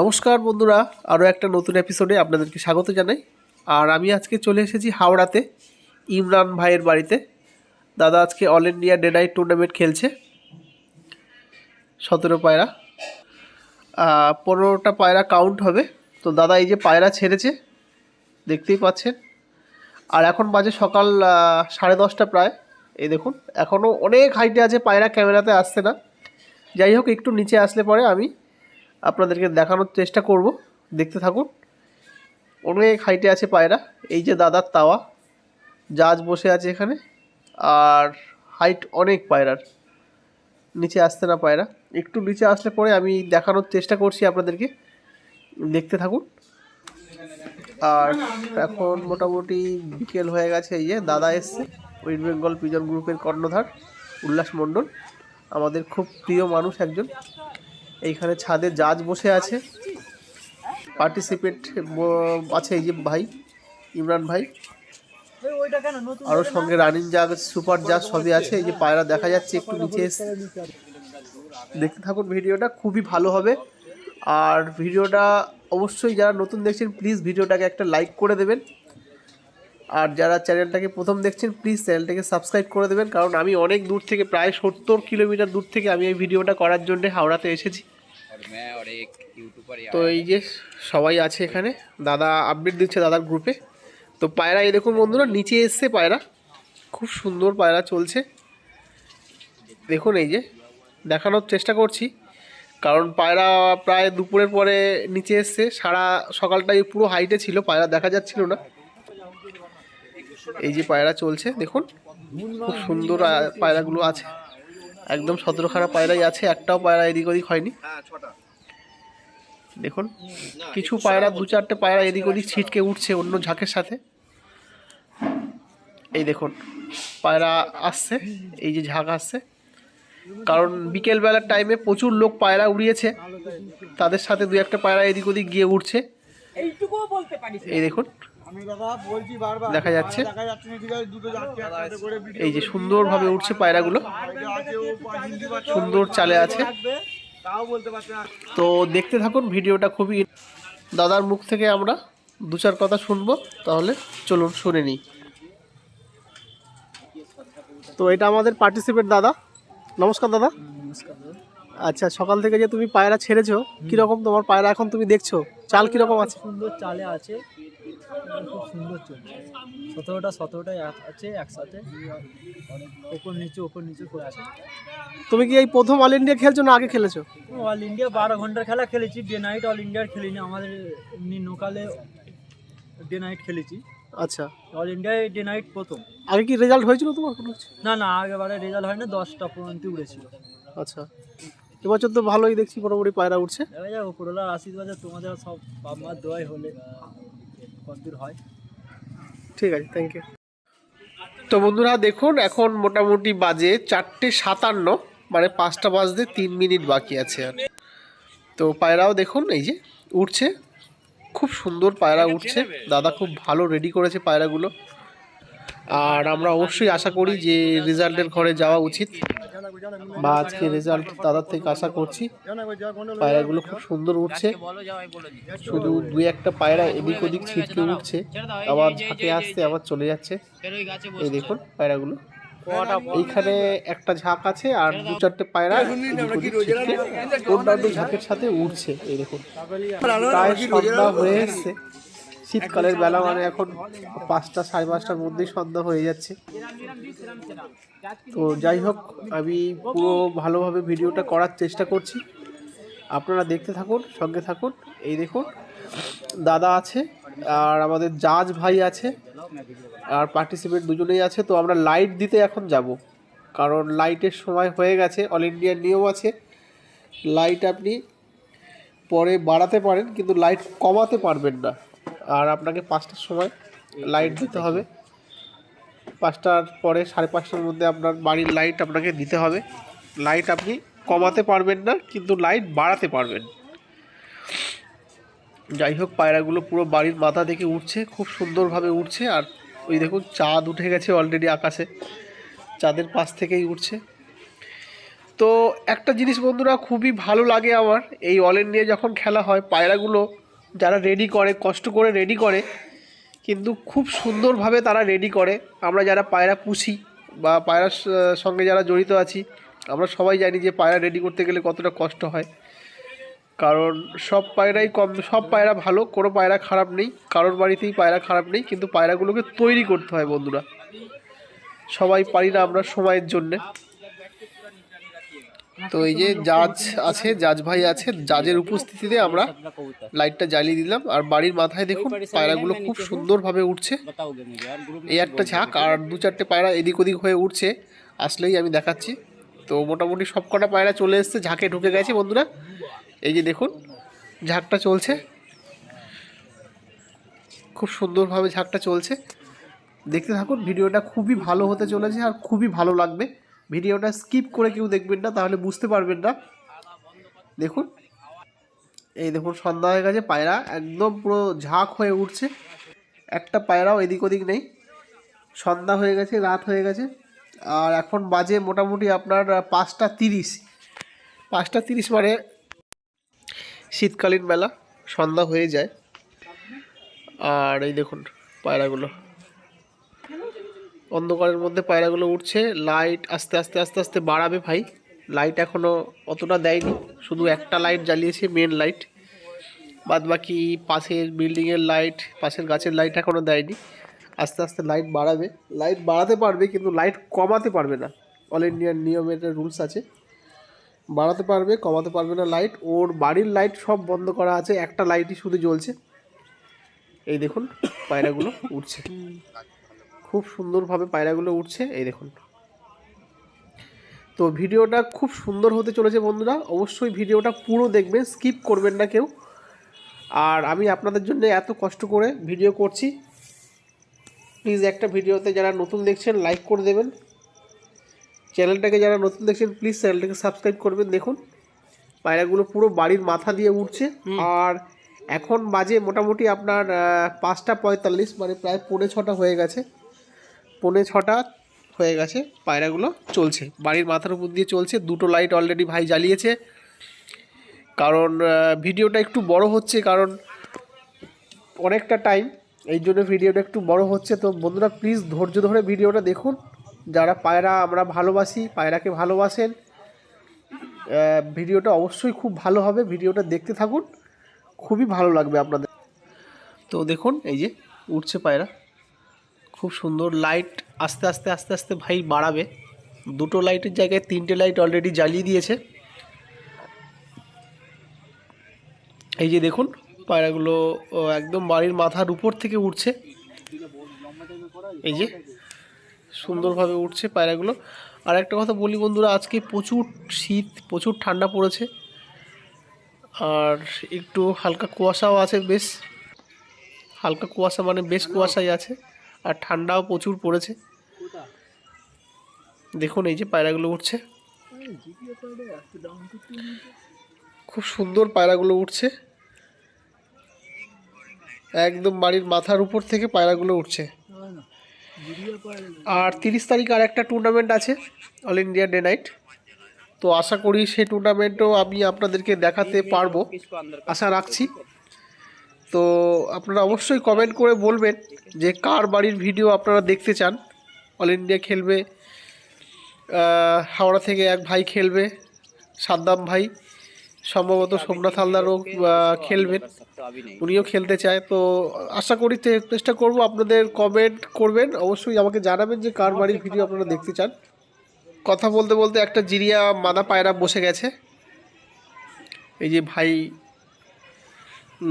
নমস্কার বন্ধুরা, আরও একটা নতুন এপিসোডে আপনাদেরকে স্বাগত জানাই। আর আমি আজকে চলে এসেছি হাওড়াতে, ইমরান ভাইয়ের বাড়িতে। দাদা আজকে all India day night tournament খেলছে, সতেরো পায়রা। পনেরোটা পায়রা কাউন্ট হবে। তো দাদা, এই যে পায়রা ছেড়েছে, দেখতেই পাচ্ছেন। আর এখন বাজে সকাল সাড়ে দশটা প্রায়। এই দেখুন, এখনও অনেক হাইটে আছে, পায়রা ক্যামেরাতে আসছে না। যাই হোক, একটু নিচে আসলে পরে আমি আপনাদেরকে দেখানোর চেষ্টা করব। দেখতে থাকুন। অনেক হাইটে আছে পায়রা। এই যে দাদার তাওয়া, জাজ বসে আছে এখানে। আর হাইট অনেক পায়রার। নিচে আসতে না পায়রা। একটু নিচে আসলে পরে আমি দেখানোর চেষ্টা করছি আপনাদেরকে। দেখতে থাকুন। আর এখন মোটামুটি বিকেল হয়ে গেছে, এই যে দাদা এসছে, ওয়েস্ট বেঙ্গল পিজন গ্রুপের কর্ণধার উল্লাস মণ্ডল। আমাদের খুব প্রিয় মানুষ একজন। এইখানে ছাদে জাজ বসে আছে। পার্টিসিপেট আছে এই যে ভাই, ইমরান ভাই। আরও সঙ্গে রানিং জাজ, সুপার জাজ সবই আছে। এই যে পায়রা দেখা যাচ্ছে, একটু নিচে দেখতে থাকুন ভিডিওটা, খুবই ভালো হবে। আর ভিডিওটা অবশ্যই যারা নতুন দেখছেন প্লিজ ভিডিওটাকে একটা লাইক করে দেবেন। আর যারা চ্যানেলটাকে প্রথম দেখছেন প্লিজ চ্যানেলটাকে সাবস্ক্রাইব করে দেবেন। কারণ আমি অনেক দূর থেকে, প্রায় সত্তর কিলোমিটার দূর থেকে আমি এই ভিডিওটা করার জন্য হাওড়াতে এসেছি। তো এই যে সবাই আছে এখানে, দাদা আপডেট দিচ্ছে দাদার গ্রুপে তো পায়রা, এই দেখুন বন্ধুরা, নিচে এসছে পায়রা। খুব সুন্দর পায়রা চলছে। দেখুন এই যে, দেখানোর চেষ্টা করছি। কারণ পায়রা প্রায় দুপুরের পরে নিচে এসছে। সারা সকালটাই পুরো হাইটে ছিল, পায়রা দেখা যাচ্ছিল না। এই যে পায়রা চলছে, দেখুন। খুব সুন্দর পায়রাগুলো আছে। একদম সতেরোখানা পায়রাই আছে একটাও পায়রা এদিক ওদিক হয়নি। দেখুন কিছু পায়রা দু চারটে পায়রা এদিক ওদিক ছিটকে উঠছে অন্য ঝাঁকের সাথে। এই দেখুন পায়রা আসছে এই যে ঝাঁক আসছে। কারণ বিকেলবেলার টাইমে প্রচুর লোক পায়রা উড়িয়েছে তাদের সাথে দু একটা পায়রা এদিক ওদিক গিয়ে উঠছে এই দেখুন দেখা যাচ্ছে। দেখা যাচ্ছে না ঠিক আছে দুটো যাচ্ছে একসাথে করে ভিডিও এই যে সুন্দরভাবে উঠছে পায়রাগুলো। সুন্দর চালে আছে। তো দেখতে থাকুন ভিডিওটা খুবই দাদার মুখ থেকে আমরা দু চার কথা শুনব তাহলে চলুন শুনে নিই। তো এটা আমাদের পার্টিসিপেট দাদা। নমস্কার দাদা। আচ্ছা সকাল থেকে যে তুমি পায়রা ছেড়েছো কীরকম তোমার পায়রা এখন তুমি দেখছ? চাল কীরকম আছে? সুন্দর চালে আছে। খুব সুন্দর চলছে। সতেরোটা সতেরোটা আছে একসাথে। ওপর নিচে ওপর নিচে করে আছে। তুমি কি এই প্রথম অল ইন্ডিয়া খেলছো না আগে খেলেছো? অল ইন্ডিয়া বারো ঘণ্টার খেলা খেলেছি। ডে নাইট অল ইন্ডিয়ার খেলিনি। আমাদের এমনি নোকালে ডে নাইট খেলেছি। আচ্ছা। অল ইন্ডিয়ায় ডে নাইট প্রথম। আগে কি রেজাল্ট হয়েছিল তোমার কোনো? না না আগেবারে রেজাল্ট হয় না দশটা পর্যন্ত উড়েছিল। আচ্ছা। এবছর তো ভালোই দেখছি মোটামুটি পায়রা উঠছে আশীর্বাদে তোমাদের সব বাপ মার দোয়াই হলে। কতদূর হয়। ঠিক আছে থ্যাংক ইউ তো বন্ধুরা দেখুন এখন মোটামুটি বাজে চারটে সাতান্ন মানে পাঁচটা বাজতে তিন মিনিট বাকি আছে। আর তো পায়রাও দেখুন এই যে উঠছে খুব সুন্দর পায়রা উঠছে দাদা খুব ভালো রেডি করেছে পায়রাগুলো। আর আমরা অবশ্যই আশা করি যে রেজাল্টের ঘরে যাওয়া উচিত। বা আজকে রেজাল্ট দাদার থেকে আশা করছি, পায়রাগুলো খুব সুন্দর উঠছে। শুধু দুই একটা পায়রা এদিক ওদিক ছিটকে উঠছে, আবার ঝাঁকে আসছে, আবার চলে যাচ্ছে। এই দেখুন পায়রাগুলো। এইখানে একটা ঝাঁক আছে আর দু চারটে পায়রা অন্যান্য ঝাঁকের সাথে উঠছে, এই দেখুন। প্রায় সন্ধ্যা হয়ে এসছে। শীতকালের বেলা মানে এখন পাঁচটা, সাড়ে পাঁচটার মধ্যেই সন্ধ্যা হয়ে যাচ্ছে। তো যাই হোক, আমি পুরো ভালোভাবে ভিডিওটা করার চেষ্টা করছি। আপনারা দেখতে থাকুন, সঙ্গে থাকুন। এই দেখুন, দাদা আছে আর আমাদের জাজ ভাই আছে আর পার্টিসিপেট দুজনেই আছে। তো আমরা লাইট দিতে এখন যাব, কারণ লাইটের সময় হয়ে গেছে অল ইন্ডিয়ার নিয়ম আছে। লাইট আপনি পরে বাড়াতে পারেন, কিন্তু লাইট কমাতে পারবেন না। আর আপনাকে পাঁচটার সময় লাইট দিতে হবে। পাঁচটার পরে সাড়ে পাঁচটার মধ্যে আপনার বাড়ির লাইট আপনাকে দিতে হবে। লাইট আপনি কমাতে পারবেন না, কিন্তু লাইট বাড়াতে পারবেন। যাই হোক, পায়রাগুলো পুরো বাড়ির মাথা থেকে উঠছে, খুব সুন্দরভাবে উঠছে। আর ওই দেখুন, চাঁদ উঠে গেছে অলরেডি আকাশে। চাঁদের পাশ থেকেই উঠছে। তো একটা জিনিস বন্ধুরা, খুবই ভালো লাগে আমার, এই অল ইন্ডিয়া যখন খেলা হয়, পায়রাগুলো যারা রেডি করে, কষ্ট করে রেডি করে, কিন্তু খুব সুন্দরভাবে তারা রেডি করে। আমরা যারা পায়রা পুষি বা পায়রার সঙ্গে যারা জড়িত আছি, আমরা সবাই জানি যে পায়রা রেডি করতে গেলে কতটা কষ্ট হয়। কারণ সব পায়রাই কম, সব পায়রা ভালো, কোনো পায়রা খারাপ নেই। কারোর বাড়িতেই পায়রা খারাপ নেই, কিন্তু পায়রাগুলোকে তৈরি করতে হয় বন্ধুরা। সবাই পারি না আমরা সময়ের জন্যে। তো এই যে জাজ আছে, জাজ ভাই আছে, জাজের উপস্থিতিতে আমরা লাইটটা জ্বালিয়ে দিলাম। আর বাড়ির মাথায় দেখুন, পায়রাগুলো খুব সুন্দরভাবে উঠছে। এই একটা ঝাঁক, আর দু চারটে পায়রা এদিক ওদিক হয়ে উঠছে। আসলেই আমি দেখাচ্ছি। তো মোটামুটি সব কটা পায়রা চলে এসছে, ঝাঁকে ঢুকে গেছে বন্ধুরা। এই যে দেখুন, ঝাঁকটা চলছে। খুব সুন্দরভাবে ঝাঁকটা চলছে। দেখতে থাকুন, ভিডিওটা খুবই ভালো হতে চলেছে আর খুবই ভালো লাগবে। ভিডিওটা স্কিপ করে কেউ দেখবেন না, তাহলে বুঝতে পারবেন না। দেখুন, এই দেখুন সন্ধ্যা হয়ে গেছে পায়রা একদম পুরো ঝাঁক হয়ে উঠছে। একটা পায়রাও এদিক ওদিক নেই। সন্ধ্যা হয়ে গেছে, রাত হয়ে গেছে, আর এখন বাজে মোটামুটি আপনার পাঁচটা তিরিশ। পাঁচটা তিরিশ মানে শীতকালীন বেলা সন্ধ্যা হয়ে যায়। আর এই দেখুন পায়রাগুলো। অন্ধকারের মধ্যে পায়রাগুলো উঠছে। লাইট আস্তে আস্তে আস্তে আস্তে বাড়াবে ভাই। লাইট এখনও অতটা দেয়নি। শুধু একটা লাইট জ্বালিয়েছে মেন লাইট বাদ বাকি পাশের বিল্ডিংয়ের লাইট পাশের গাছের লাইট এখনও দেয়নি। আস্তে আস্তে লাইট বাড়াবে। লাইট বাড়াতে পারবে, কিন্তু লাইট কমাতে পারবে না। অল ইন্ডিয়ার নিয়মের রুলস আছে। বাড়াতে পারবে, কমাতে পারবে না লাইট ওর বাড়ির লাইট সব বন্ধ করা আছে। একটা লাইটই শুধু জ্বলছে। এই দেখুন, পায়রাগুলো উঠছে। খুব সুন্দরভাবে পায়রাগুলো উঠছে এই দেখুন। তো ভিডিওটা খুব সুন্দর হতে চলেছে বন্ধুরা অবশ্যই ভিডিওটা পুরো দেখবেন স্কিপ করবেন না কেউ। আর আমি আপনাদের জন্য এত কষ্ট করে ভিডিও করছি। প্লিজ একটা ভিডিওতে যারা নতুন দেখছেন লাইক করে দেবেন। চ্যানেলটাকে যারা নতুন দেখছেন প্লিজ চ্যানেলটাকে সাবস্ক্রাইব করবেন দেখুন। পায়রাগুলো পুরো বাড়ির মাথা দিয়ে উঠছে আর এখন বাজে মোটামুটি আপনার পাঁচটা পঁয়তাল্লিশ মানে প্রায় পৌনে ছটা হয়ে গেছে। পৌনে ছটা হয়ে গেছে, পায়রাগুলো চলছে। বাড়ির মাথার উপর দিয়ে চলছে, দুটো লাইট অলরেডি ভাই জ্বালিয়েছে। কারণ ভিডিওটা একটু বড় হচ্ছে কারণ অনেকটা টাইম এই জন্য ভিডিওটা একটু বড় হচ্ছে। তো বন্ধুরা প্লিজ ধৈর্য ধরে ভিডিওটা দেখুন। যারা পায়রা আমরা ভালোবাসি, পায়রাকে ভালোবাসেন ভিডিওটা অবশ্যই খুব ভালো হবে। ভিডিওটা দেখতে থাকুন। খুবই ভালো লাগবে আপনাদের। তো দেখুন, এই যে উঠছে পায়রা। খুব সুন্দর লাইট আস্তে আস্তে আস্তে আস্তে ভাই বাড়াবে। দুটো লাইটের জায়গায় তিনটে লাইট অলরেডি জ্বালিয়ে দিয়েছে। এই যে দেখুন, পায়রাগুলো একদম বাড়ির মাথার উপর থেকে উঠছে এই যে সুন্দরভাবে উঠছে পায়রাগুলো। আর একটা কথা বলি বন্ধুরা, আজকে প্রচুর শীত, প্রচুর ঠান্ডা পড়েছে। আর একটু হালকা কুয়াশাও আছে, বেশ। হালকা কুয়াশা মানে বেশ কুয়াশাই আছে। আর ঠান্ডাও প্রচুর পড়েছে। দেখুন এই যে পায়রাগুলো উঠছে। খুব সুন্দর পায়রাগুলো উঠছে। একদম বাড়ির মাথার উপর থেকে পায়রাগুলো উঠছে। আর তিরিশ তারিখ আর একটা টুর্নামেন্ট আছে অল ইন্ডিয়া ডে নাইট তো আশা করি সেই টুর্নামেন্টও আমি আপনাদেরকে দেখাতে পারব। আশা রাখছি। তো আপনারা অবশ্যই কমেন্ট করে বলবেন যে কার বাড়ির ভিডিও আপনারা দেখতে চান। অল ইন্ডিয়া খেলবে হাওড়া থেকে এক ভাই খেলবে সাদ্দাম ভাই সম্ভবত সোমনাথ হালদারও খেলবেন। উনিও খেলতে চায় তো আশা করি চেষ্টা করব আপনাদের কমেন্ট করবেন। অবশ্যই আমাকে জানাবেন যে কার বাড়ির ভিডিও আপনারা দেখতে চান। কথা বলতে বলতে একটা জিরিয়া মাদা পায়রা বসে গেছে। এই যে ভাই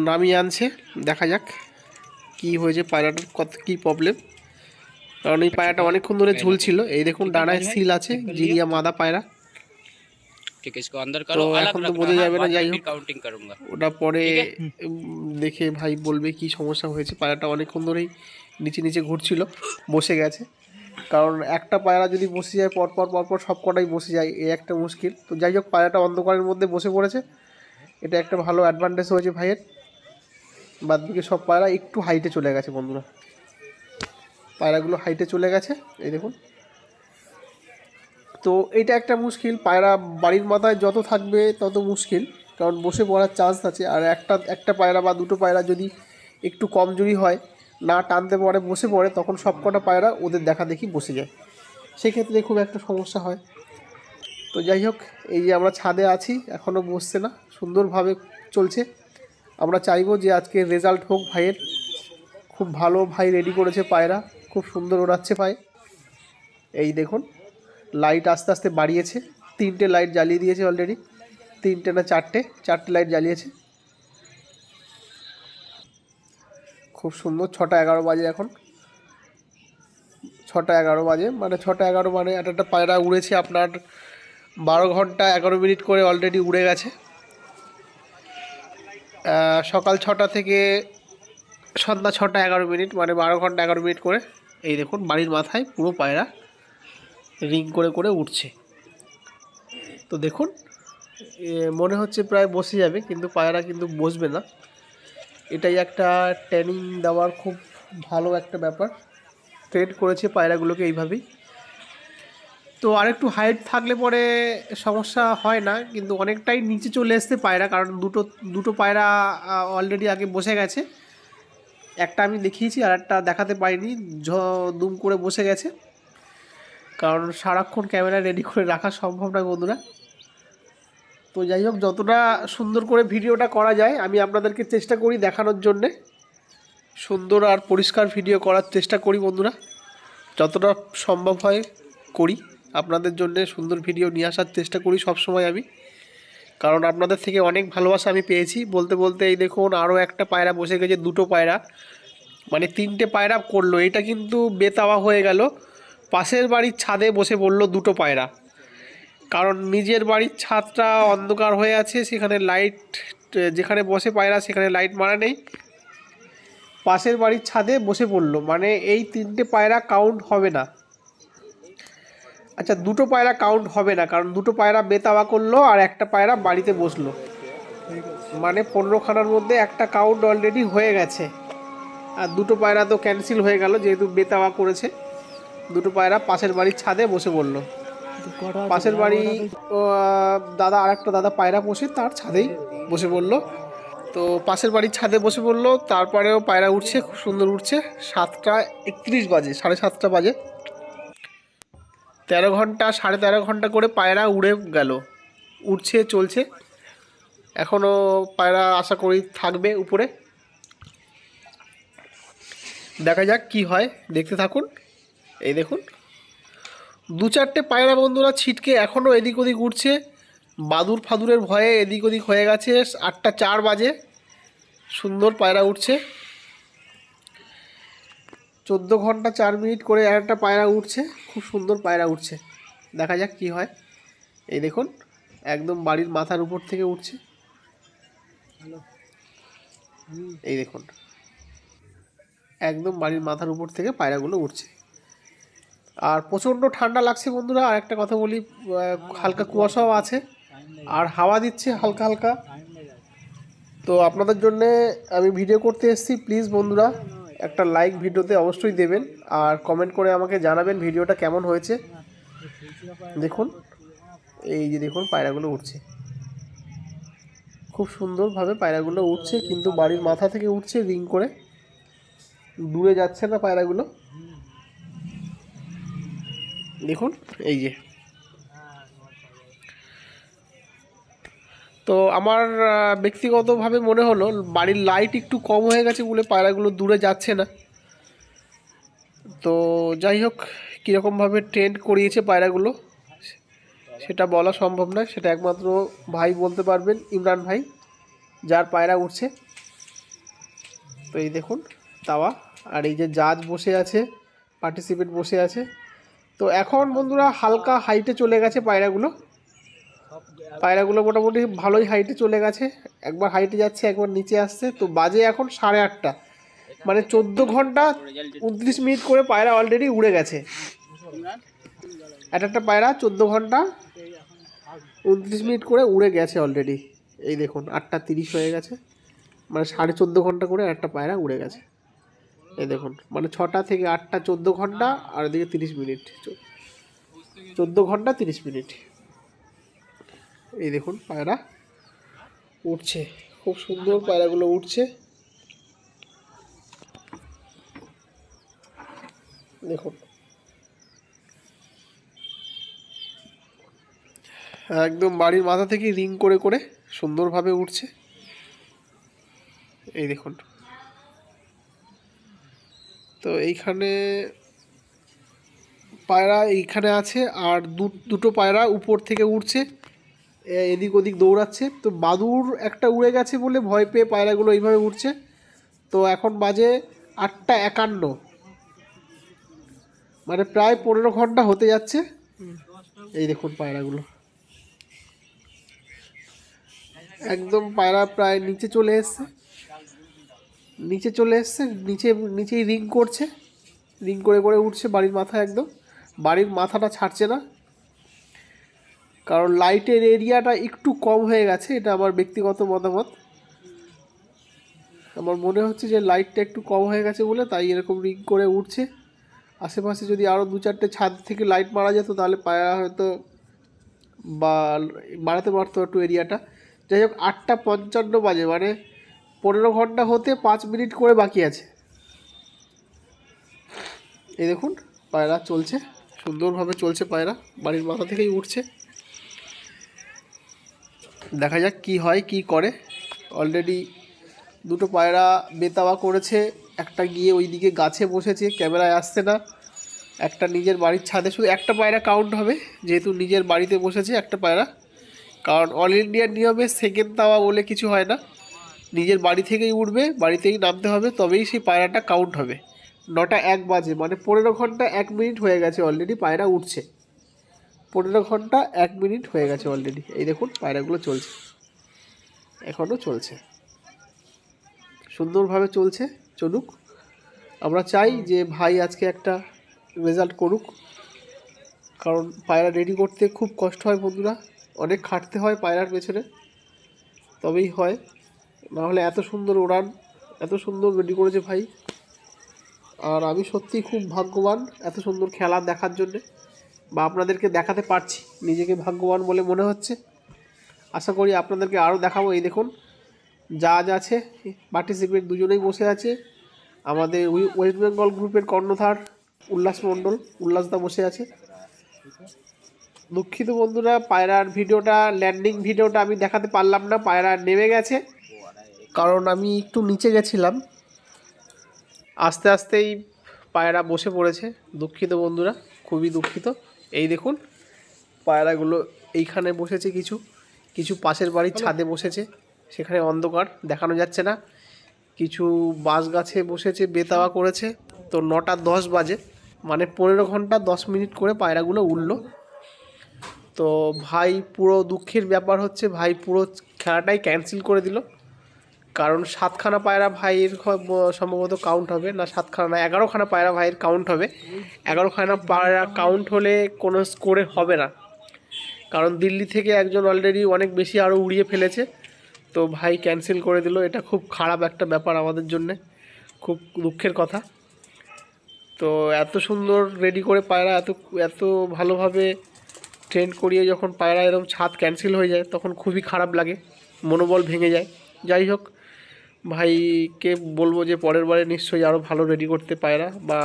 নামিয়ে আনছে দেখা যাক কি হয়েছে পায়রাটার কত কী প্রবলেম কারণ এই পায়রাটা অনেকক্ষণ ধরে ঝুলছিল এই দেখুন ডানায় সিল আছে জিরিয়া মাদা পায়রা ठीक है इसको अंदर तो करो अलग এখন তো रखना বোঝা है, যাবে না, बाद में যাই फिर হোক। काउंटिंग करूंगा ওটা পরে উম, দেখে ভাই বলবে কি সমস্যা হয়েছে পায়রাটা অনেকক্ষণ ধরেই নিচে নিচে ঘুরছিল বসে গেছে কারণ একটা পায়রা যদি বসে যায় পরপর পরপর সব কটাই বসে যায় এই একটা মুশকিল তো যাই হোক পায়রাটা অন্ধকারের মধ্যে বসে পড়েছে এটা একটা ভালো অ্যাডভান্টেজ হয়েছে ভাইয়ের। বাদ বাকি সব পায়রা একটু হাইটে চলে গেছে বন্ধুরা। পায়রাগুলো হাইটে চলে গেছে, এই দেখুন। তো এটা একটা মুশকিল, পায়রা বাড়ির মাথায় যত থাকবে তত মুশকিল, কারণ বসে পড়ার চান্স আছে। আর একটা একটা পায়রা বা দুটো পায়রা যদি একটু কমজোরি হয়, না টানতে পারে, বসে পড়ে, তখন সব কটা পায়রা ওদের দেখা দেখি বসে যায়। সেক্ষেত্রে খুব একটা সমস্যা হয়। তো যাই হোক, এই যে আমরা ছাদে আছি এখনও বসছে না, সুন্দরভাবে চলছে। আমরা চাইব যে আজকে রেজাল্ট হোক ভাইয়ের। খুব ভালো ভাই রেডি করেছে পায়রা, খুব সুন্দর ওড়াচ্ছে ভাই এই দেখুন লাইট আস্তে আস্তে বাড়িয়েছে, তিনটে লাইট জ্বালিয়ে দিয়েছে অলরেডি তিনটে না চারটে চারটে লাইট জ্বালিয়েছে। খুব সুন্দর, ছটা এগারো বাজে এখন। ছটা এগারো বাজে মানে ছটা এগারো মানে একটা একটা পায়রা উড়েছে আপনার বারো ঘণ্টা এগারো মিনিট করে অলরেডি উড়ে গেছে। সকাল ছটা থেকে সন্ধ্যা ছটা এগারো মিনিট মানে বারো ঘণ্টা এগারো মিনিট করে। এই দেখুন, বাড়ির মাথায় পুরো পায়রা রিং করে করে উঠছে। তো দেখুন মনে হচ্ছে প্রায় বসে যাবে, কিন্তু পায়রা কিন্তু বসবে না। এটাই একটা ট্রেনিং দেওয়ার খুব ভালো একটা ব্যাপার। ট্রেন করেছে পায়রাগুলোকে এইভাবেই। তো আরেকটু হাইট থাকলে পরে সমস্যা হয় না, কিন্তু অনেকটাই নিচে চলে এসছে পায়রা, কারণ দুটো দুটো পায়রা অলরেডি আগে বসে গেছে। একটা আমি দেখিয়েছি আর একটা দেখাতে পাইনি ঝ, দুম করে বসে গেছে। কারণ সারাক্ষণ ক্যামেরা রেডি করে রাখা সম্ভব নয় বন্ধুরা। তো যাই হোক, যতটা সুন্দর করে ভিডিওটা করা যায়, আমি আপনাদেরকে চেষ্টা করি দেখানোর জন্যে। সুন্দর আর পরিষ্কার ভিডিও করার চেষ্টা করি বন্ধুরা। যতটা সম্ভব হয় করি। আপনাদের জন্য সুন্দর ভিডিও নিয়ে আসার চেষ্টা করি সব সময় আমি। কারণ আপনাদের থেকে অনেক ভালোবাসা আমি পেয়েছি। বলতে বলতে এই দেখুন আরও একটা পায়রা বসে গেছে, দুটো পায়রা। মানে তিনটে পায়রা করল, এটা কিন্তু বেতাওয়া হয়ে গেল। পাশের বাড়ির ছাদে বসে পড়ল দুটো পায়রা। কারণ নিজের বাড়ির ছাদটা অন্ধকার হয়ে আছে, সেখানে লাইট যেখানে বসে পায়রা, সেখানে লাইট মারা নেই। পাশের বাড়ির ছাদে বসে পড়ল। মানে এই তিনটে পায়রা কাউন্ট হবে না। আচ্ছা দুটো পায়রা কাউন্ট হবে না, কারণ দুটো পায়রা বেতাওয়া করল আর একটা পায়রা বাড়িতে বসল। মানে পনেরোখানার মধ্যে একটা কাউন্ট অলরেডি হয়ে গেছে। আর দুটো পায়রা তো ক্যান্সেল হয়ে গেল, যেহেতু বেতাওয়া করেছে। দুটো পায়রা পাশের বাড়ির ছাদে বসে পড়ল। পাশের বাড়ি দাদা আর একটা দাদা পায়রা বসে তার ছাদেই বসে পড়ল। তো পাশের বাড়ির ছাদে বসে পড়ল, তারপরেও পায়রা উঠছে, খুব সুন্দর উঠছে। সাতটা একত্রিশ বাজে, সাড়ে সাতটা বাজে। তেরো ঘণ্টা, সাড়ে তেরো ঘণ্টা করে পায়রা উড়ে গেল। উঠছে চলছে। এখনও পায়রা আশা করি থাকবে উপরে। দেখা যাক কি হয়। দেখতে থাকুন। এই দেখুন। দু চারটে পায়রা বন্ধুরা ছিটকে এখনও এদিক ওদিক উঠছে বাদুর ফাদুরের ভয়ে এদিক ওদিক হয়ে গেছে। আটটা চার বাজে। সুন্দর পায়রা উঠছে চোদ্দ ঘণ্টা চার মিনিট করে আর একটা পায়রা উঠছে, খুব সুন্দর পায়রা উঠছে। দেখা যাক কি হয়। এই দেখুন, একদম বাড়ির মাথার উপর থেকে উঠছে। এই দেখুন, একদম বাড়ির মাথার উপর থেকে পায়রাগুলো উঠছে। আর প্রচণ্ড ঠান্ডা লাগছে বন্ধুরা, আর একটা কথা বলি হালকা কুয়াশাও আছে, আর হাওয়া দিচ্ছে হালকা হালকা। তো আপনাদের জন্যে আমি ভিডিও করতে এসেছি, প্লিজ বন্ধুরা। একটা লাইক ভিডিওতে অবশ্যই দেবেন আর কমেন্ট করে আমাকে জানাবেন ভিডিওটা কেমন হয়েছে। দেখুন, এই যে দেখুন, পায়রাগুলো উঠছে খুব সুন্দরভাবে পায়রাগুলো উঠছে কিন্তু বাড়ির মাথা থেকে উঠছে রিং করে। দূরে যাচ্ছে না পায়রাগুলো। দেখুন, এই যে তো আমার ব্যক্তিগতভাবে মনে হলো বাড়ির লাইট একটু কম হয়ে গেছে বলে পায়রাগুলো দূরে যাচ্ছে না। তো যাই হোক, কীরকমভাবে ট্রেন্ড করিয়েছে পায়রাগুলো, সেটা বলা সম্ভব নয়। সেটা একমাত্র ভাই বলতে পারবেন, ইমরান ভাই, যার পায়রা উঠছে। তো এই দেখুন, তাওয়া, আর এই যে জাজ বসে আছে পার্টিসিপেট বসে আছে। তো এখন বন্ধুরা হালকা হাইটে চলে গেছে পায়রাগুলো। পায়রাগুলো মোটামুটি ভালোই হাইটে চলে গেছে। একবার হাইটে যাচ্ছে, একবার নিচে আসছে। তো বাজে এখন সাড়ে আটটা। মানে চোদ্দ ঘণ্টা উনত্রিশ মিনিট করে পায়রা অলরেডি উড়ে গেছে। একটা একটা পায়রা চোদ্দ ঘণ্টা উনত্রিশ মিনিট করে উড়ে গেছে অলরেডি এই দেখুন, আটটা তিরিশ হয়ে গেছে। মানে সাড়ে চোদ্দ ঘণ্টা করে একটা পায়রা উড়ে গেছে। এই দেখুন মানে ছটা থেকে আটটা চোদ্দ ঘণ্টা, আর এদিকে তিরিশ মিনিট। চোদ্দ ঘণ্টা তিরিশ মিনিট। এই দেখুন পায়রা। উঠছে। খুব সুন্দর পায়রাগুলো উঠছে। দেখুন। একদম বাড়ির মাথা থেকে রিং করে করে সুন্দরভাবে উঠছে। এই দেখুন। তো এইখানে পায়রা এইখানে আছে আর দুটো পায়রা উপর থেকে উঠছে। এদিক ওদিক দৌড়াচ্ছে। তো বাদুর একটা উড়ে গেছে বলে ভয় পেয়ে পায়রাগুলো এইভাবে উঠছে তো এখন বাজে আটটা একান্ন। মানে প্রায় পনেরো ঘণ্টা হতে যাচ্ছে। এই দেখুন পায়রাগুলো। একদম পায়রা প্রায় নিচে চলে এসছে। নিচে চলে এসছে, নিচে, নিচেই রিং করছে। রিং করে করে উঠছে বাড়ির মাথা একদম। বাড়ির মাথাটা ছাড়ছে না। কারণ লাইটের এরিয়াটা একটু কম হয়ে গেছে, এটা আমার ব্যক্তিগত মতামত। আমার মনে হচ্ছে যে লাইটটা একটু কম হয়ে গেছে বলে তাই এরকম রিং করে উঠছে। আশেপাশে যদি আরও দু চারটে ছাদ থেকে লাইট মারা যেত তাহলে পায়রা হয়তো বা বাড়াতে পারতো একটু এরিয়াটা যাই হোক, আটটা পঞ্চান্ন বাজে মানে পনেরো ঘণ্টা হতে পাঁচ মিনিট করে বাকি আছে। এই দেখুন, পায়রা চলছে, সুন্দরভাবে চলছে পায়রা, বাড়ির মাথা থেকেই উঠছে। দেখা যাক কি হয়, কি করে। অলরেডি দুটো পায়রা বেতাওয়া করেছে, একটা গিয়ে ওইদিকে গাছে বসেছে, ক্যামেরায় আসছে না। একটা নিজের বাড়ির ছাদে, শুধু একটা পায়রা কাউন্ট হবে, যেহেতু নিজের বাড়িতে বসেছে একটা পায়রা। কারণ অল ইন্ডিয়ার নিয়মে সেকেন্ড তাওয়া বলে কিছু হয় না। নিজের বাড়ি থেকেই উঠবে, বাড়িতেই নামতে হবে, তবেই সেই পায়রাটা কাউন্ট হবে। নটা এক বাজে মানে পনেরো ঘণ্টা এক মিনিট হয়ে গেছে অলরেডি পায়রা উঠছে। পনেরো ঘণ্টা, এক মিনিট হয়ে গেছে অলরেডি এই দেখুন, পায়রাগুলো চলছে। এখনও চলছে। সুন্দরভাবে চলছে, চলুক। আমরা চাই যে ভাই আজকে একটা রেজাল্ট করুক। কারণ পায়রা রেডি করতে খুব কষ্ট হয় বন্ধুরা। অনেক খাটতে হয় পায়রার পেছনে। তবেই হয়। নাহলে এত সুন্দর ওড়ান, এত সুন্দর রেডি করেছে ভাই। আর আমি সত্যি খুব ভাগ্যবান এত সুন্দর খেলা দেখার জন্যে। আপনাদেরকে দেখাতে পারছি, নিজেকে ভাগ্যবান বলে মনে হচ্ছে। আশা করি আপনাদেরকে আরও দেখাবো। এই দেখুন জাজ আছে পার্টিসিপেট দুজনেই বসে আছে। আমাদের ওয়েস্ট বেঙ্গল গ্রুপের কর্ণধার উল্লাস মণ্ডল উল্লাসদা বসে আছে। দুঃখিত বন্ধুরা, পায়রার ভিডিওটা ল্যান্ডিং ভিডিওটা আমি দেখাতে পারলাম না, পায়রা নেমে গেছে। কারণ আমি একটু নিচে গেছিলাম। আস্তে আস্তেই পায়রা বসে পড়েছে। দুঃখিত বন্ধুরা, খুবই দুঃখিত। এই দেখুন পায়রাগুলো এইখানে বসেছে কিছু কিছু পাশের বাড়ির ছাদে বসেছে সেখানে অন্ধকার দেখানো যাচ্ছে না। কিছু বাঁশ গাছে বসেছে বেতাওয়া করেছে। তো নটা দশ বাজে মানে পনেরো ঘণ্টা দশ মিনিট করে পায়রাগুলো উঠল। তো ভাই পুরো দুঃখের ব্যাপার হচ্ছে ভাই পুরো খেলাটাই ক্যান্সেল করে দিল। কারণ সাতখানা পায়রা ভাইয়ের সম্ভবত কাউন্ট হবে, না সাতখানা না এগারোখানা পায়রা ভাইয়ের কাউন্ট হবে। এগারোখানা পায়রা কাউন্ট হলে কোনো স্কোরে হবে না। কারণ দিল্লি থেকে একজন অলরেডি অনেক বেশি আরও উড়িয়ে ফেলেছে। তো ভাই ক্যান্সেল করে দিল। এটা খুব খারাপ একটা ব্যাপার আমাদের জন্যে। খুব দুঃখের কথা। তো এত সুন্দর রেডি করে পায়রা, এত এত ভালোভাবে ট্রেন করিয়ে যখন পায়রা এরকম ছাদ ক্যান্সেল হয়ে যায়, তখন খুবই খারাপ লাগে। মনোবল ভেঙে যায়। যাই হোক ভাইকে বলব যে পরের বারে নিশ্চয়ই আরও ভালো রেডি করতে পায়রা, বা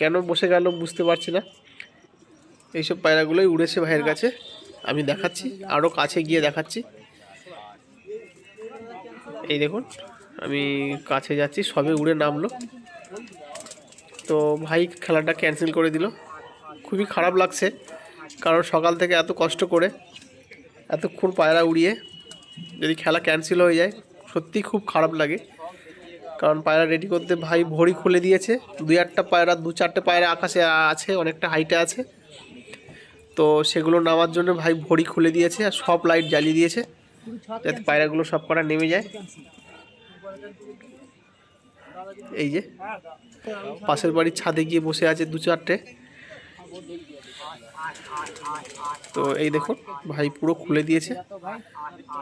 কেন বসে গেল বুঝতে পারছি না। এইসব পায়রাগুলোই উড়েছে ভাইয়ের কাছে। আমি দেখাচ্ছি আরও কাছে গিয়ে দেখাচ্ছি। এই দেখুন, আমি কাছে যাচ্ছি, সবে উড়ে নামলো। তো ভাই খেলাটা ক্যান্সেল করে দিল। খুবই খারাপ লাগছে, কারণ সকাল থেকে এত কষ্ট করে, এতক্ষণ পায়রা উড়িয়ে যদি খেলা ক্যান্সেল হয়ে যায় সত্যিই খুব খারাপ লাগে। কারণ পায়রা রেডি করতে ভাই ভড়ি খুলে দিয়েছে। দুই একটা পায়রা, দু চারটে পায়রা আকাশে আছে, অনেকটা হাইটে আছে। তো সেগুলো নামার জন্য ভাই ভড়ি খুলে দিয়েছে আর সব লাইট জ্বালিয়ে দিয়েছে। যাতে পায়রাগুলো সব কটা নেমে যায়। এই যে, পাশের বাড়ির ছাদে গিয়ে বসে আছে দু চারটে। তো এই দেখুন, ভাই পুরো খুলে দিয়েছে।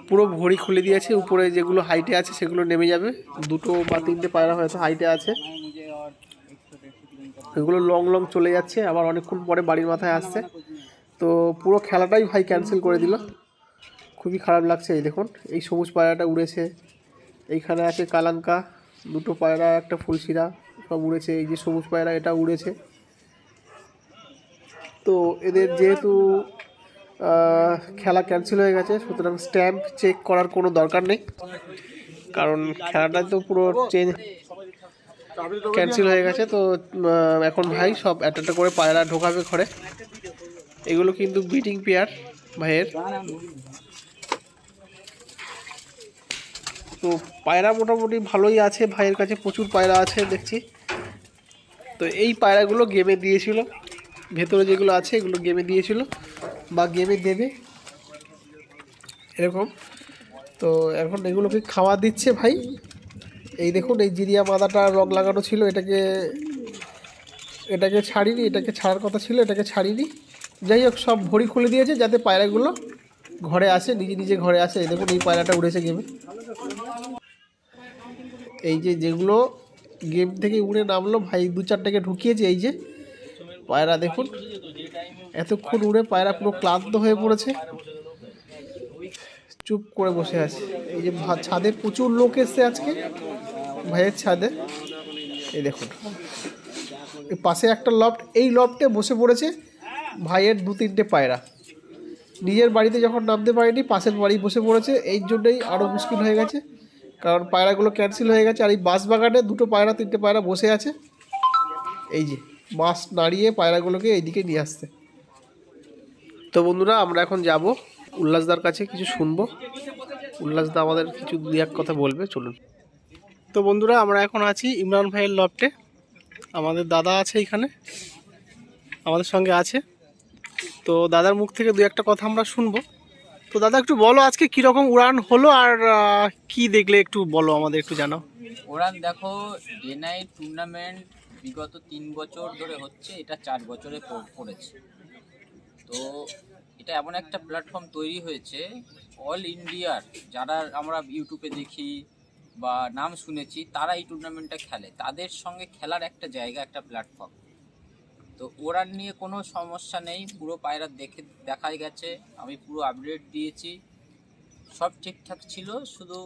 পুরো ভড়ি খুলে দিয়েছে, উপরে যেগুলো হাইটে আছে সেগুলো নেমে যাবে। দুটো বা তিনটে পায়রা হয়তো হাইটে আছে। এগুলো লং লং চলে যাচ্ছে, আবার অনেকক্ষণ পরে বাড়ির মাথায় আসছে। তো পুরো খেলাটাই ভাই ক্যান্সেল করে দিল। খুবই খারাপ লাগছে, এই দেখুন, এই সবুজ পায়রাটা উড়েছে। এইখানে আছে কালাঙ্কা, দুটো পায়রা, একটা ফুলশিরা, সব উড়েছে। এই যে সবুজ পায়রা, এটা উড়েছে। তো এদের যেহেতু খেলা ক্যান্সেল হয়ে গেছে, সুতরাং স্ট্যাম্প চেক করার কোনো দরকার নেই। কারণ খেলাটা তো পুরো চেঞ্জ ক্যান্সেল হয়ে গেছে, তো এখন ভাই সব একটা করে পায়রা ঢোকাবে ঘরে। এগুলো কিন্তু বিটিং পেয়ার ভাইয়ের। তো পায়রা মোটামুটি ভালোই আছে, ভাইয়ের কাছে প্রচুর পায়রা আছে, দেখছি। তো এই পায়রাগুলো গেমে দিয়েছিল। ভেতরে যেগুলো আছে, এগুলো গেমে দিয়েছিল। বা গেমে দেবে। এরকম। তো এখন এগুলোকে খাওয়া দিচ্ছে ভাই। এই দেখুন, এই জিরিয়া মাদাটা রং লাগানো ছিল, এটাকে এটাকে ছাড়িনি, এটাকে ছাড়ার কথা ছিল, এটাকে ছাড়িনি। যাই হোক, সব ভরি খুলে দিয়েছে যাতে পায়রাগুলো ঘরে আসে, নিজে নিজে ঘরে আসে। এই দেখুন, এই পায়রাটা উড়েছে গেমে। এই যে যেগুলো গেম থেকে উড়ে নামলো, ভাই দু চারটাকে ঢুকিয়েছে, এই যে পায়রা, দেখুন। এতক্ষণ উড়ে পায়রা পুরো ক্লান্ত হয়ে পড়েছে। চুপ করে বসে আছে। এই যে ছাদে প্রচুর লোক এসছে আজকে। ভাইয়ের ছাদে। এই দেখুন। পাশে একটা লফট। এই লফটে বসে পড়েছে ভাইয়ের দু তিনটে পায়রা। নিজের বাড়িতে যখন নামতে পারেনি, পাশের বাড়ি বসে পড়েছে। এই জন্যই আরও মুশকিল হয়ে গেছে। কারণ পায়রাগুলো ক্যান্সেল হয়ে গেছে। আর এই বাঁশ বাগানে দুটো পায়রা, তিনটে পায়রা বসে আছে। এই যে বাঁশ নাড়িয়ে পায়রাগুলোকে এইদিকে নিয়ে আসতে তো বন্ধুরা, আমরা এখন যাব উল্লাসদার কাছে কিছু শুনব। উল্লাসদা আমাদের কিছু দু এক কথা বলবে, চলুন। তো বন্ধুরা, আমরা এখন আছি ইমরান ভাইয়ের লফটে। আমাদের দাদা আছে এখানে, আমাদের সঙ্গে আছে। তো দাদার মুখ থেকে দু একটা কথা আমরা শুনব। তো দাদা, একটু বলো আজকে কীরকম উড়ান হলো আর কি দেখলে একটু বলো আমাদের, একটু জানাও। ওরান দেখো নাইট টুর্নামেন্ট বিগত তিন বছর ধরে হচ্ছে, এটা চার বছরে পড়েছে। তো এটা এমন একটা প্ল্যাটফর্ম তৈরি হয়েছে অল ইন্ডিয়ার যারা আমরা ইউটিউবে দেখি বা নাম শুনেছি, তারা এই টুর্নামেন্টটা খেলে। তাদের সঙ্গে খেলার একটা জায়গা, একটা প্ল্যাটফর্ম তো ওরান নিয়ে কোনো সমস্যা নেই, পুরো পায়রা দেখে, দেখাই গেছে। আমি পুরো আপডেট দিয়েছি। সব ঠিকঠাক ছিল, শুধু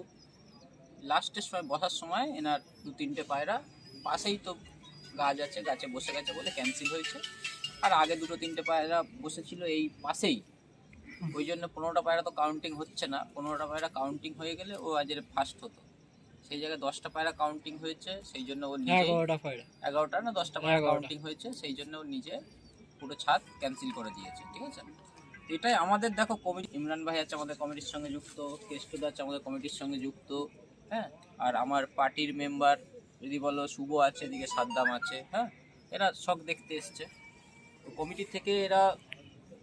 লাস্টের সময় বসার সময় এনার দু তিনটে পায়রা, পাশেই তো গাছ আছে, গাছে বসে গেছে বলে ক্যান্সেল হয়েছে। আর আগে দুটো তিনটে পায়রা বসেছিল এই পাশেই। ওই জন্য পনেরোটা পায়রা তো কাউন্টিং হচ্ছে না। পনেরোটা পায়রা কাউন্টিং হয়ে গেলে ও আজের ফার্স্ট হতো। সেই জায়গায় দশটা পায়রা কাউন্টিং হয়েছে সেই জন্য ও নিজে এগারোটা না দশটা পায়রা কাউন্টিং হয়েছে সেই জন্য ও নিজে পুরো ছাদ ক্যান্সেল করে দিয়েছে ঠিক আছে? এটাই আমাদের দেখো কমিটি ইমরান ভাই আছে আমাদের কমিটির সঙ্গে যুক্ত কেষ্টদা আছে আমাদের কমিটির সঙ্গে যুক্ত হ্যাঁ? আর আমার পার্টির মেম্বার যদি বলো শুভ আছে এদিকে সাদ্দাম আছে হ্যাঁ? এরা শখ দেখতে এসছে। তো কমিটি থেকে এরা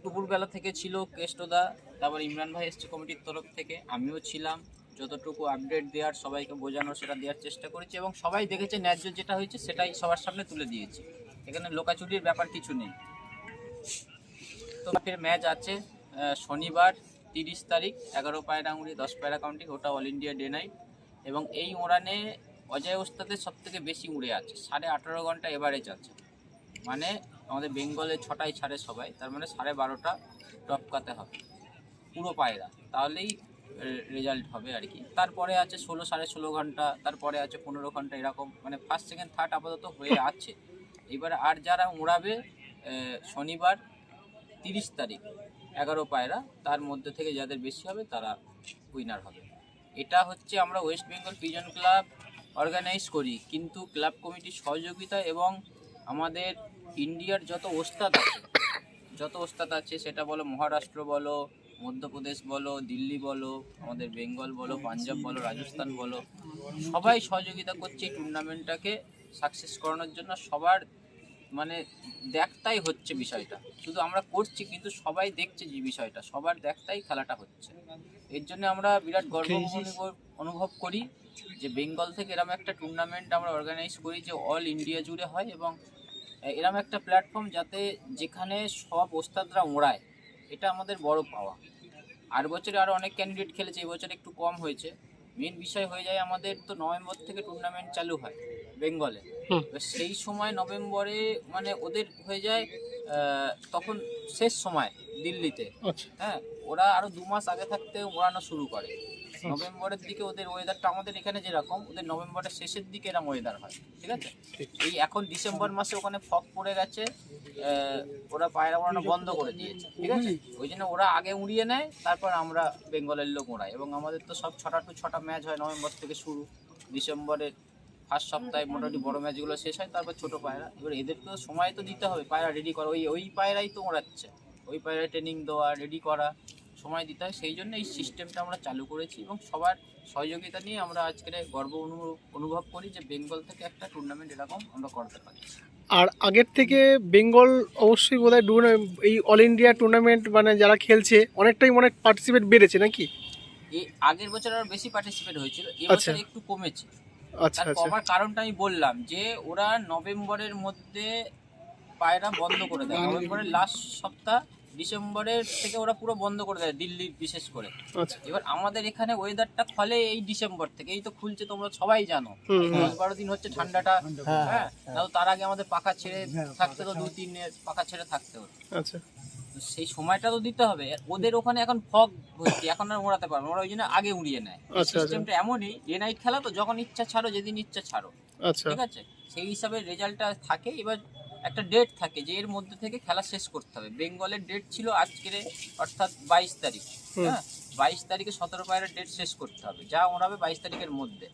দুপুরবেলা থেকে ছিল কেষ্টদা, তারপর ইমরান ভাই এসছে কমিটির তরফ থেকে। আমিও ছিলাম, যতটুকু আপডেট দেওয়ার সবাইকে বোঝানোর সেটা দেওয়ার চেষ্টা করেছি এবং সবাই দেখেছে ন্যায্য যেটা হয়েছে সেটাই সবার সামনে তুলে দিয়েছি। এখানে লোকাচুরির ব্যাপার কিছু নেই। তো ফের ম্যাচ আছে শনিবার তিরিশ তারিখ, এগারো পায়রা উড়ি দশ পায়রা কাউন্টিং, ওটা অল ইন্ডিয়া ডে নাইট এবং এই ওড়ানে অজয় ওস্তাদের সব থেকে বেশি উড়ে আছে, সাড়ে আঠারো ঘণ্টা এভারেজ আছে। মানে আমাদের বেঙ্গলে ছটায় ছাড়ে সবাই, তার মানে সাড়ে বারোটা টপকাতে হবে, পুরো পায়রা, তাহলেই রেজাল্ট হবে আর কি। তারপরে আছে ষোলো, সাড়ে ষোলো ঘণ্টা, তারপরে আছে পনেরো ঘণ্টা এরকম মানে ফার্স্ট সেকেন্ড থার্ড আপাতত হয়ে আছে। এবারে আর যারা উড়াবে শনিবার তিরিশ তারিখ, এগারো পায়রা, তার মধ্যে থেকে যাদের বেশি হবে, তারা উইনার হবে। এটা হচ্ছে আমরা West Bengal pigeon club organise করি, কিন্তু ক্লাব কমিটির সহযোগিতা এবং আমাদের ইন্ডিয়ার যত ওস্তাদ আছে যত ওস্তাদ আছে সেটা বলো মহারাষ্ট্র বলো মধ্যপ্রদেশ বলো দিল্লি বলো আমাদের বেঙ্গল বলো পাঞ্জাব বলো রাজস্থান বলো সবাই সহযোগিতা করছে এই টুর্নামেন্টটাকে সাকসেস করানোর জন্য। সবার মানে দেখতাই হচ্ছে বিষয়টা। শুধু আমরা করছি কিন্তু সবাই দেখছে যে বিষয়টা। সবার দেখতাই খেলাটা হচ্ছে। এর জন্য আমরা বিরাট গর্ব অনুভব- অনুভব করি যে বেঙ্গল থেকে এরকম একটা টুর্নামেন্ট আমরা অর্গানাইজ করি যে অল ইন্ডিয়া জুড়ে হয় এবং এরকম একটা প্ল্যাটফর্ম যাতে যেখানে সব ওস্তাদরা ওড়ায় এটা আমাদের বড় পাওয়া। আর বছরে আরও অনেক ক্যান্ডিডেট খেলেছে এই বছর একটু কম হয়েছে। মেন বিষয় হয়ে যায় আমাদের তো নভেম্বর থেকে টুর্নামেন্ট চালু হয় বেঙ্গলে। সেই সময় নভেম্বরে মানে ওদের হয়ে যায় তখন শেষ সময় দিল্লিতে। আচ্ছা। হ্যাঁ ওরা আরও দু মাস আগে থাকতে ওড়ানো শুরু করে। নভেম্বরের দিকে ওদের ওয়েদারটা আমাদের এখানে যেরকম ওদের নভেম্বরের শেষের দিকে এরকম ওয়েদার হয় ঠিক আছে? এই এখন ডিসেম্বর মাসে ওখানে ফগ পড়ে গেছে ওরা পায়রা ওড়ানো বন্ধ করে দিয়েছে ঠিক আছে? ওই জন্য ওরা আগে উড়িয়ে নেয় তারপর আমরা বেঙ্গলের লোক ওড়াই এবং আমাদের তো সব ছটা টু ছটা ম্যাচ হয় নভেম্বর থেকে শুরু। ডিসেম্বরের ফার্স্ট সপ্তাহে মোটামুটি বড় ম্যাচগুলো শেষ হয় তারপর ছোট পায়রা। এবার এদেরকেও সময় তো দিতে হবে পায়রা রেডি করা ওই ওই পায়রাই তো ওড়াচ্ছে। ওই পায়রা ট্রেনিং দেওয়া রেডি করা। সময় দিতে হয়। সেই জন্য এই সিস্টেমটা আমরা চালু করেছি এবং সবার সহযোগিতা নিয়ে আমরা আজকের গর্ব অনুভব অনুভব করি যে বেঙ্গল থেকে একটা টুর্নামেন্ট এরকম আমরা করতে পারি। আর আগের থেকে বেঙ্গল অবশ্যই বোধহয় টুর্না- এই অল ইন্ডিয়া টুর্নামেন্ট মানে যারা খেলছে অনেকটাই অনেক পার্টিসিপেট বেড়েছে নাকি? এই আগের বছর আরও বেশি পার্টিসিপেট হয়েছিল আচ্ছা। এবছর একটু কমেছে। আচ্ছা আচ্ছা। কমার কারণটা আমি বললাম যে ওরা নভেম্বরের মধ্যে পায়রা বন্ধ করে দেয়। নভেম্বরের লাস্ট সপ্তাহ ডিসেম্বরের থেকে ওরা পুরো বন্ধ করে দেয় দিল্লি বিশেষ করে। আচ্ছা। এবার আমাদের এখানে ওয়েদারটা ফলে এই ডিসেম্বর থেকে এই তো খুলছে তোমরা সবাই জানো। দশ বারো দিন হচ্ছে ঠান্ডাটা হ্যাঁ তার আগে আমাদের পাখা ছেড়ে থাকতে তো দুই তিন পাখা ছেড়ে থাকতে হতো। আচ্ছা। সেই সময়টা তো দিতে হবে। ওদের ওখানে এখন ফগ ভর্তি এখন আর ওড়াতে পারবে ওরা ওই জন্য আগে উড়িয়ে নেয়। আচ্ছা, আচ্ছা। সিস্টেমটা এমনই ডে নাইট খেলা তো যখন ইচ্ছা ছাড়ো যেদিন ইচ্ছা ছাড়ো। আচ্ছা। ঠিক আছে? সেই হিসাবে রেজাল্টটা থাকে এবার একটা ডেট থাকে যে এর মধ্যে থেকে খেলা শেষ করতে হবে। বেঙ্গলের ডেট ছিল আজকের অর্থাৎ বাইশ তারিখ। হ্যাঁ? বাইশ তারিখে সতেরো পায়রা ডেট শেষ করতে হবে। যা ওড়াবে বাইশ তারিখের মধ্যে।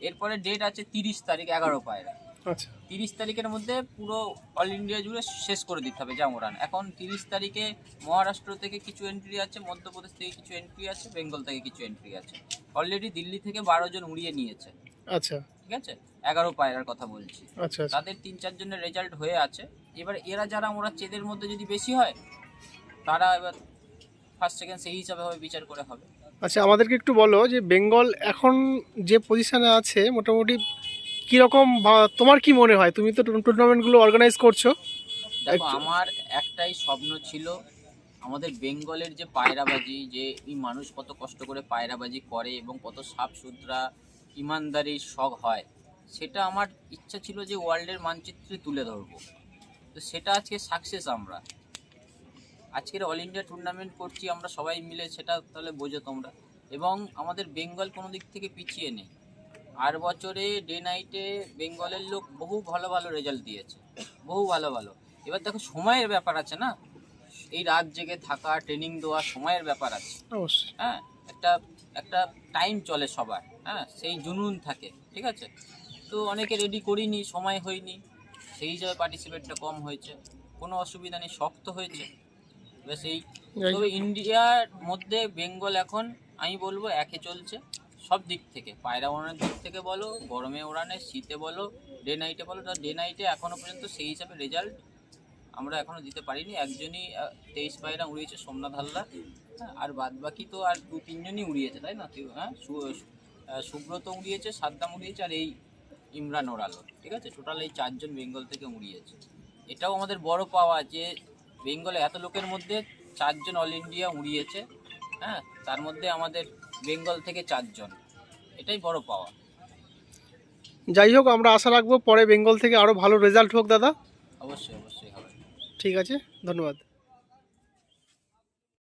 এরপরে ডেট আছে তিরিশ তারিখ এগারো পায়রা। আচ্ছা। তিরিশ তারিখের মধ্যে পুরো অল ইন্ডিয়া জুড়ে শেষ করে দিতে হবে যা ওড়ান এখন তিরিশ তারিখে মহারাষ্ট্র থেকে কিছু এন্ট্রি আছে মধ্যপ্রদেশ থেকে কিছু এন্ট্রি আছে বেঙ্গল থেকে কিছু এন্ট্রি আছে। অলরেডি দিল্লি থেকে বারো জন উড়িয়ে নিয়েছে। আচ্ছা। ঠিক আছে? এগারো পায়রার কথা বলছি। আচ্ছা আচ্ছা। তাদের তিন চারজনের রেজাল্ট হয়ে আছে। এবার এরা যারা ওরা চেদের মধ্যে যদি বেশি হয় তারা এবার ফার্স্ট সেকেন্ড সেই হিসাবে হবে বিচার করে হবে। আচ্ছা আমাদেরকে একটু বলো যে বেঙ্গল এখন যে পজিশানে আছে মোটামুটি কীরকম তোমার কি মনে হয়? তুমি তো টুর্নামেন্টগুলো অর্গানাইজ করছ। দেখো আমার একটাই স্বপ্ন ছিল আমাদের বেঙ্গলের যে পায়রাবাজি যে এই মানুষ কত কষ্ট করে পায়রাবাজি করে এবং কত সাফ সুতরা ইমানদারির শখ হয় সেটা আমার ইচ্ছা ছিল যে ওয়ার্ল্ডের মানচিত্রে তুলে ধরবো। তো সেটা আজকে সাকসেস আমরা। আজকের অল ইন্ডিয়া টুর্নামেন্ট করছি আমরা সবাই মিলে সেটা তাহলে বোঝো তোমরা। এবং আমাদের বেঙ্গল কোনো দিক থেকে পিছিয়ে নেই। আর বছরে ডে নাইটে বেঙ্গলের লোক বহু ভালো ভালো রেজাল্ট দিয়েছে। বহু ভালো ভালো। এবার দেখো সময়ের ব্যাপার আছে না? এই রাত জেগে থাকা ট্রেনিং দেওয়া সময়ের ব্যাপার আছে। হ্যাঁ? একটা একটা টাইম চলে সবার হ্যাঁ? সেই জুনুন থাকে ঠিক আছে? তো অনেকে রেডি করিনি সময় হয়নি সেই হিসাবে পার্টিসিপেটটা কম হয়েছে। কোনো অসুবিধা নেই শক্ত হয়েছে। ব্যাস এই। তবে ইন্ডিয়ার মধ্যে বেঙ্গল এখন আমি বলব একে চলছে সব দিক থেকে। পায়রা ওড়ানোর দিক থেকে বলো গরমে ওড়ানে শীতে বলো ডে নাইটে বলো ডে নাইটে এখনও পর্যন্ত সেই হিসাবে রেজাল্ট আমরা এখনও দিতে পারিনি। একজনই তেইশ পায়রা উড়িয়েছে সোমনাথ হালদার। হ্যাঁ, আর বাদ বাকি তো আর দু তিনজনই উড়িয়েছে তাই না? হ্যাঁ সুব্রত উড়িয়েছে সাদ্দাম উড়িয়েছে আর এই ইমরান ওড়ালো ঠিক আছে? টোটাল এই চারজন বেঙ্গল থেকে উড়িয়েছে। এটাও আমাদের বড় পাওয়া যে বেঙ্গলে এত লোকের মধ্যে চারজন অল ইন্ডিয়া উড়িয়েছে হ্যাঁ? তার মধ্যে আমাদের বেঙ্গল থেকে চারজন। এটাই বড় পাওয়া। যাই হোক আমরা আশা রাখব পরে বেঙ্গল থেকে আরও ভালো রেজাল্ট হোক দাদা। অবশ্যই অবশ্যই। ঠিক আছে ধন্যবাদ।